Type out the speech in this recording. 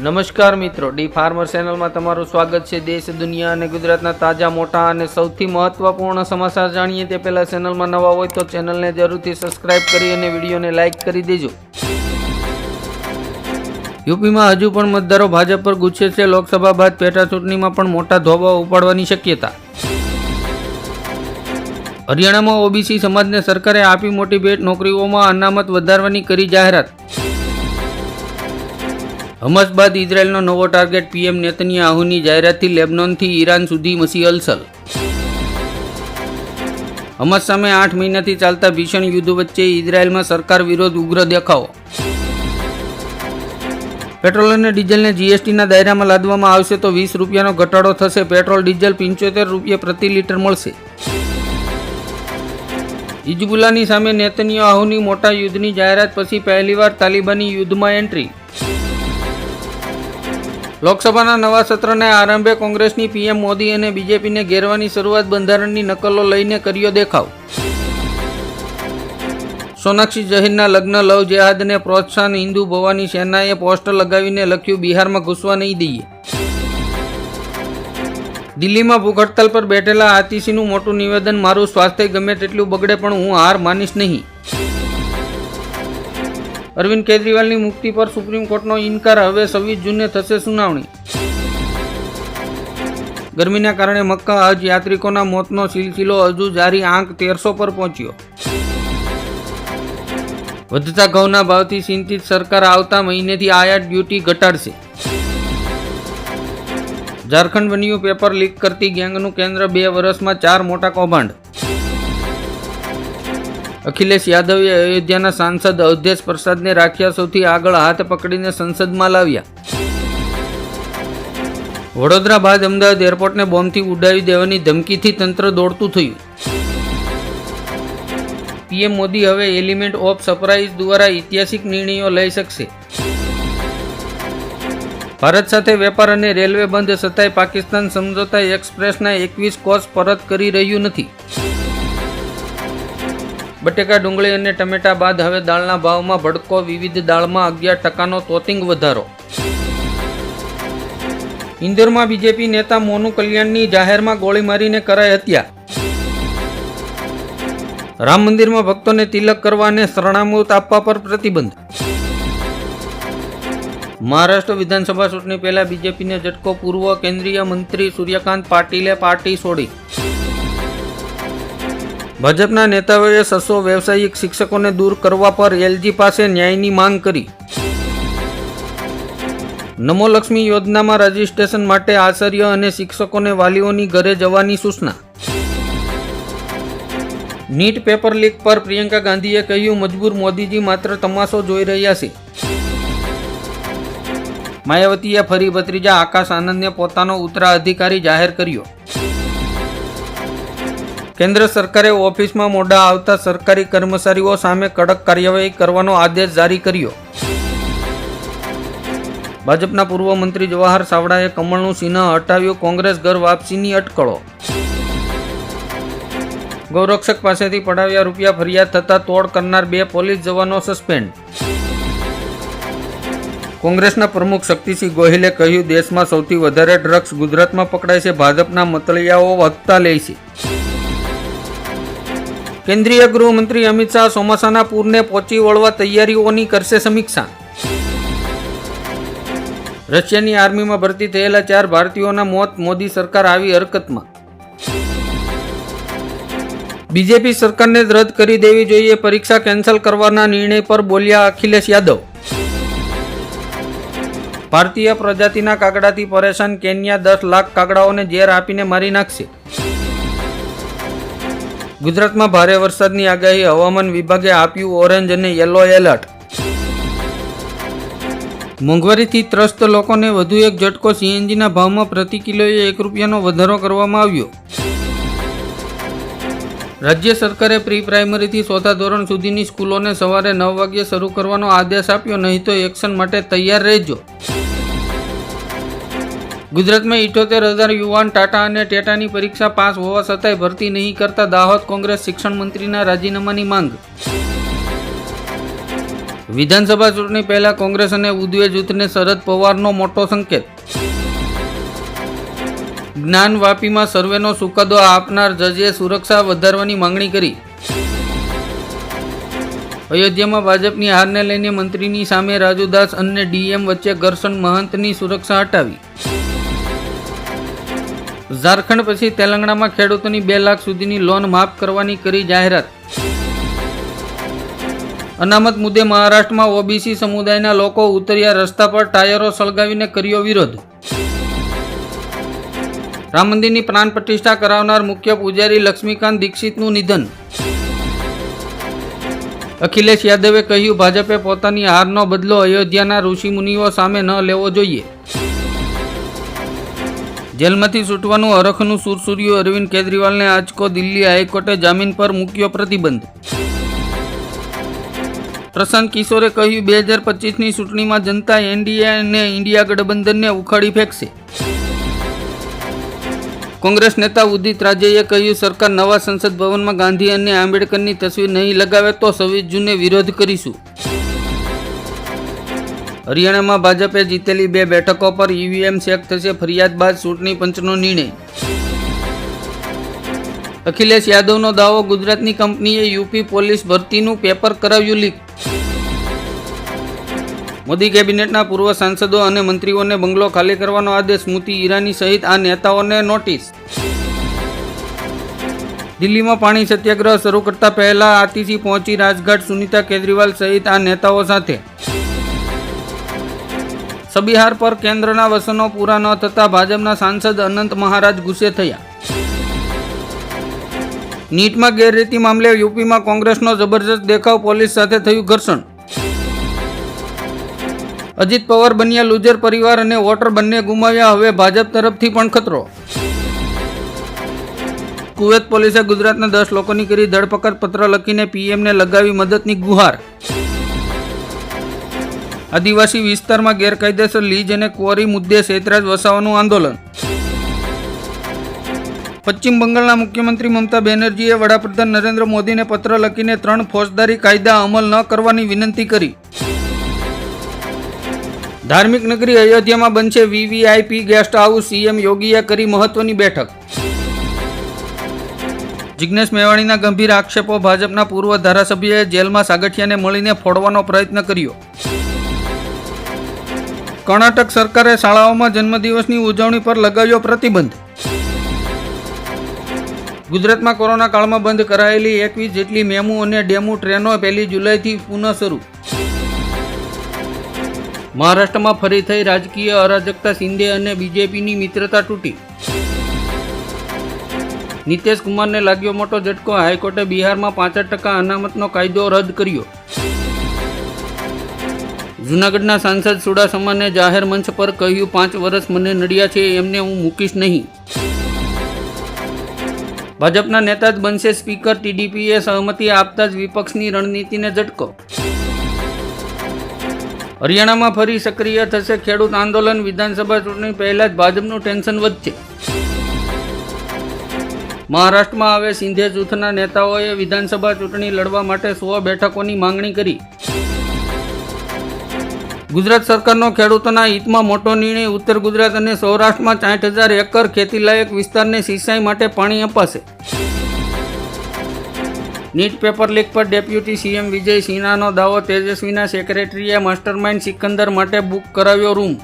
નમસ્કાર મિત્રો, D farmer ચેનલમાં તમારું સ્વાગત છે. દેશ, દુનિયા અને ગુજરાતના તાજા, મોટા અને સૌથી મહત્વપૂર્ણ સમાચાર જાણીએ તે પહેલાં ચેનલમાં નવા હોય તો ચેનલને જરૂરથી સબસ્ક્રાઇબ કરી અને વિડીયોને લાઇક કરી દેજો. યુપીમાં હજુ પણ મતદારો ભાજપ પર ગુસ્સે છે. લોકસભા બાદ પેટા ચૂંટણીમાં પણ મોટા ધોબા ઉપાડવાની શક્યતા. હરિયાણામાં ઓબીસી સમાજને સરકારે આપી મોટી ભેટ. નોકરીઓમાં અનામત વધારવાની કરી જાહેરાત. હમસ બાદ ઇઝરાયલનો નવો ટાર્ગેટ પીએમ નેતન્યાહુની જાહેરાતથી લેબનોનથી ઈરાન સુધી મસી અલસલ. હમસ સામે આઠ મહિનાથી ચાલતા ભીષણ યુદ્ધ વચ્ચે ઇઝરાયલમાં સરકાર વિરોધ ઉગ્ર દેખાવો. પેટ્રોલ અને ડીઝલને જીએસટીના દાયરામાં લાદવામાં આવશે તો વીસ રૂપિયાનો ઘટાડો થશે. પેટ્રોલ, ડીઝલ પંચોતેર રૂપિયા પ્રતિ લીટર મળશે. હિજબુલ્લાની સામે નેતન્યાહુની મોટા યુદ્ધની જાહેરાત પછી પહેલીવાર તાલિબાની યુદ્ધમાં એન્ટ્રી. લોકસભાના નવા સત્રને આરંભે કોંગ્રેસની પીએમ મોદી અને બીજેપીને ઘેરવાની શરૂઆત બંધારણની નકલો લઈને કર્યો દેખાવ. સોનાક્ષી જહીરના લગ્ન લવ જેહાદને પ્રોત્સાહન હિન્દુ ભવાની સેનાએ પોસ્ટર લગાવીને લખ્યું, બિહારમાં ઘૂસવા નહીં દઈએ. દિલ્હીમાં ભૂખ પર બેઠેલા આતિશીનું મોટું નિવેદન, મારું સ્વાસ્થ્ય ગમે તેટલું બગડે પણ હું હાર માનીશ નહીં. અરવિંદ કેજરીવાલની મુક્તિ પર સુપ્રીમ કોર્ટનો ઇનકાર હવે છવ્વીસ જૂને થશે સુનાવણી. ગરમીના કારણે મક્કા હજ યાત્રિકોના મોતનો સિલસિલો હજુ જારી આંક તેરસો પર પહોંચ્યો. વધતા ઘઉંના ભાવથી ચિંતિત સરકાર આવતા મહિનેથી આયાત ડ્યુટી ઘટાડશે. ઝારખંડ બન્યું પેપર લીક કરતી ગેંગનું કેન્દ્ર બે વર્ષમાં ચાર મોટા કૌભાંડ. અખિલેશ યાદવે અયોધ્યાના સાંસદ અવધેશ પ્રસાદને રાખ્યા સૌથી આગળ હાથ પકડીને સંસદમાં લાવ્યા. વડોદરા બાદ અમદાવાદ એરપોર્ટને બોમ્બથી ઉડાવી દેવાની ધમકીથી તંત્ર દોડતું થયું. પીએમ મોદી હવે એલિમેન્ટ ઓફ સરપ્રાઇઝ દ્વારા ઐતિહાસિક નિર્ણયો લઈ શકશે. ભારત સાથે વેપાર અને રેલવે બંધ છતાંય પાકિસ્તાન સમજોતા એક્સપ્રેસના એકવીસ કોચ પરત કરી રહ્યું નથી. બટેકા, ડુંગળી અને ટમેટા બાદ હવે દાળના ભાવમાં ભડકો, વિવિધ દાળમાં અગિયાર ટકાનો તોતિંગ વધારો. ઇન્દોરમાં બીજેપી નેતા મોનુ કલ્યાણની જાહેરમાં ગોળી મારીને કરાઈ હત્યા. રામ મંદિરમાં ભક્તોને તિલક કરવા અને શરણામૃત આપવા પર પ્રતિબંધ. મહારાષ્ટ્ર વિધાનસભા ચૂંટણી પહેલા બીજેપીને ઝટકો પૂર્વ કેન્દ્રીય મંત્રી સૂર્યકાંત પાટીલે પાર્ટી છોડી. ભાજપના નેતાઓએ સસો વ્યવસાયિક શિક્ષકોને દૂર કરવા પર એલજી પાસે ન્યાયની માંગ કરી. નમો લક્ષ્મી યોજનામાં રજીસ્ટ્રેશન માટે આચાર્ય અને શિક્ષકોને વાલીઓની ઘરે જવાની સૂચના. નીટ પેપર લીક પર પ્રિયંકા ગાંધીએ કહ્યું, મજબૂર મોદીજી માત્ર તમાશો જોઈ રહ્યા છે. માયાવતીએ ફરી ભત્રીજા આકાશ આનંદને પોતાનો ઉત્તરાધિકારી જાહેર કર્યો. કેન્દ્ર સરકારે ઓફિસમાં મોડા આવતા સરકારી કર્મચારીઓ સામે કડક કાર્યવાહી કરવાનો આદેશ જારી કર્યો. ભાજપના પૂર્વ મંત્રી જવાહર સાવડાએ કમળનું ચિહ્ન હટાવ્યું કોંગ્રેસ ઘર વાપસીની અટકળો. ગૌરક્ષક પાસેથી પડાવ્યા રૂપિયા ફરિયાદ થતા તોડ કરનાર બે પોલીસ જવાનો સસ્પેન્ડ. કોંગ્રેસના પ્રમુખ શક્તિસિંહ ગોહિલે કહ્યું, દેશમાં સૌથી વધારે ડ્રગ્સ ગુજરાતમાં પકડાય છે, ભાજપના મતળિયાઓ વધતા લે છે. કેન્દ્રીય ગૃહમંત્રી અમિત શાહ ચોમાસાના પૂરને પહોંચી વળવા તૈયારીઓની કરશે સમીક્ષા. રશિયાની આર્મીમાં ભરતી થયેલા ચાર ભારતીયોના મોત મોદી સરકાર આવી હરકતમાં. બીજેપી સરકારને રદ કરી દેવી જોઈએ, પરીક્ષા કેન્સલ કરવાના નિર્ણય પર બોલ્યા અખિલેશ યાદવ. ભારતીય પ્રજાતિના કાગડાથી પરેશાન કેન્યા દસ લાખ કાગડાઓને ઝેર આપીને મારી નાખશે. ગુજરાતમાં ભારે વરસાદની આગાહી હવામાન વિભાગે આપ્યું ઓરેન્જ અને યલો એલર્ટ. મોંઘવારીથી ત્રસ્ત લોકોને વધુ એક ઝટકો સીએનજીના ભાવમાં પ્રતિ કિલોએ એક રૂપિયાનો વધારો કરવામાં આવ્યો. રાજ્ય સરકારે પ્રી પ્રાઇમરીથી ચોથા ધોરણ સુધીની સ્કૂલોને સવારે નવ વાગ્યે શરૂ કરવાનો આદેશ આપ્યો, નહીં તો એક્શન માટે તૈયાર રહેજો. ગુજરાતમાં ઇઠોતેર હજાર યુવાન ટાટા અને ટેટાની પરીક્ષા પાસ હોવા છતાંય ભરતી નહીં કરતા દાહોદ કોંગ્રેસ શિક્ષણ મંત્રીના રાજીનામાની માંગ. વિધાનસભા ચૂંટણી પહેલા કોંગ્રેસ અને ઉદ્વે જૂથને શરદ પવારનો મોટો સંકેત. જ્ઞાન વાપીમાં સર્વેનો ચુકાદો આપનાર જજે સુરક્ષા વધારવાની માંગણી કરી. અયોધ્યામાં ભાજપની હારને લઈને મંત્રીની સામે રાજુદાસ અને ડીએમ વચ્ચે ઘર્ષણ, મહંતની સુરક્ષા હટાવી. ઝારખંડ પછી તેલંગણામાં ખેડૂતોની બે લાખ સુધીની લોન માફ કરવાની કરી જાહેરાત. અનામત મુદ્દે મહારાષ્ટ્રમાં ઓબીસી સમુદાયના લોકો ઉતર્યા રસ્તા પર ટાયરો સળગાવીને કર્યો વિરોધ. રામ મંદિરની પ્રાણ પ્રતિષ્ઠા કરાવનાર મુખ્ય પૂજારી લક્ષ્મીકાંત દીક્ષિતનું નિધન. અખિલેશ યાદવે કહ્યું, ભાજપે પોતાની હારનો બદલો અયોધ્યાના ઋષિમુનિઓ સામે ન લેવો જોઈએ. જેલમાંથી છૂટવાનું અરખનું સુરસુર્યું અરવિંદ કેજરીવાલને આજકો દિલ્હી હાઈકોર્ટે જામીન પર મૂક્યો પ્રતિબંધ. પ્રશાંત કિશોરે કહ્યું, બે હજાર પચીસની ચૂંટણીમાં જનતા એનડીએ અને ઇન્ડિયા ગઠબંધનને ઉખાડી ફેંકશે. કોંગ્રેસ નેતા ઉદિત રાજેએ કહ્યું, સરકાર નવા સંસદ ભવનમાં ગાંધી અને આંબેડકરની તસવીર નહીં લગાવે તો છવ્વીસ જૂને વિરોધ કરીશું. હરિયાણામાં ભાજપે જીતેલી બે બેઠકો પર ઈવીએમ ચેક થશે ફરિયાદ બાદ ચૂંટણી પંચનો નિર્ણય. અખિલેશ યાદવનો દાવો ગુજરાતની કંપનીએ યુપી પોલીસ ભરતીનું પેપર કરાવ્યું લીક. મોદી કેબિનેટના પૂર્વ સાંસદો અને મંત્રીઓને બંગલો ખાલી કરવાનો આદેશ, સ્મૃતિ ઈરાની સહિત આ નેતાઓને નોટિસ. દિલ્હીમાં પાણી સત્યાગ્રહ શરૂ કરતા પહેલા આતિથી પહોંચી રાજઘાટ સુનીતા કેજરીવાલ સહિત આ નેતાઓ સાથે. સબિહાર પર કેન્દ્રના વસનો પૂરા ન થતા ભાજપના સાંસદ અનંત મહારાજ ગુસ્સે થયા. નીટમાં ગેરરીતિ મામલે યુપીમાં કોંગ્રેસનો જબરજસ્ત દેખાવ પોલીસ સાથે થયું ઘર્ષણ. અજીત પવાર બન્યા લુજર પરિવાર અને વોટર બંને ગુમાવ્યા, હવે ભાજપ તરફથી પણ ખતરો. કુવેત પોલીસે ગુજરાતના દસ લોકોની કરી ધરપકડ, પત્ર લખીને પીએમને લગાવી મદદની ગુહાર. આદિવાસી વિસ્તારમાં ગેરકાયદેસર લીજ અને ક્વોરી મુદ્દે શેતરાજ વસાવાનું આંદોલન. પશ્ચિમ બંગાળના મુખ્યમંત્રી મમતા બેનર્જીએ વડાપ્રધાન નરેન્દ્ર મોદીને પત્ર લખીને ત્રણ ફોજદારી કાયદા અમલ ન કરવાની વિનંતી કરી. ધાર્મિક નગરી અયોધ્યામાં બનશે વીવીઆઈપી ગેસ્ટ હાઉસ, સીએમ યોગીએ કરી મહત્વની બેઠક. જિજ્ઞેશ મેવાણીના ગંભીર આક્ષેપો ભાજપના પૂર્વ ધારાસભ્યએ જેલમાં સાગઠિયાને મળીને ફોડવાનો પ્રયત્ન કર્યો. કર્ણાટક સરકારે શાળાઓમાં જન્મદિવસની ઉજવણી પર લગાવ્યો પ્રતિબંધ. ગુજરાતમાં કોરોના કાળમાં બંધ કરાયેલી એકવીસ જેટલી મેમુ અને ડેમુ ટ્રેનો પહેલી જુલાઈથી પુનઃ શરૂ. મહારાષ્ટ્રમાં ફરી થઈ રાજકીય અરાજકતા શિંદે અને બીજેપીની મિત્રતા તૂટી. નીતિશ કુમારને લાગ્યો મોટો ઝટકો. હાઈકોર્ટે બિહારમાં પાંચઠ ટકા અનામતનો કાયદો રદ કર્યો. જૂનાગઢના સાંસદ ચુડાસમાને જાહેર મંચ પર કહ્યું, પાંચ વર્ષ મને નડ્યા છે, એમને હું મૂકીશ નહીં. ભાજપના નેતા જ બનશે સ્પીકર, ટીડીપીએ સહમતિ આપતા જ વિપક્ષની રણનીતિને ઝટકો. હરિયાણામાં ફરી સક્રિય થશે ખેડૂત આંદોલન, વિધાનસભા ચૂંટણી પહેલા જ ભાજપનું ટેન્શન વધશે. મહારાષ્ટ્રમાં હવે સિંધે જૂથના નેતાઓએ વિધાનસભા ચૂંટણી લડવા માટે સો બેઠકોની માંગણી કરી. ગુજરાત સરકારનો ખેડૂતોના હિતમાં મોટો નિર્ણય ઉત્તર ગુજરાત અને સૌરાષ્ટ્રમાં સાઠ હજાર એકર ખેતીલાયક વિસ્તારને સિંચાઈ માટે પાણી અપાશે. નીટ પેપર લીક પર ડેપ્યુટી સીએમ વિજય સિન્હાનો દાવો તેજસ્વીના સેક્રેટરીએ માસ્ટરમાઇન્ડ સિકંદર માટે બુક કરાવ્યો રૂમ.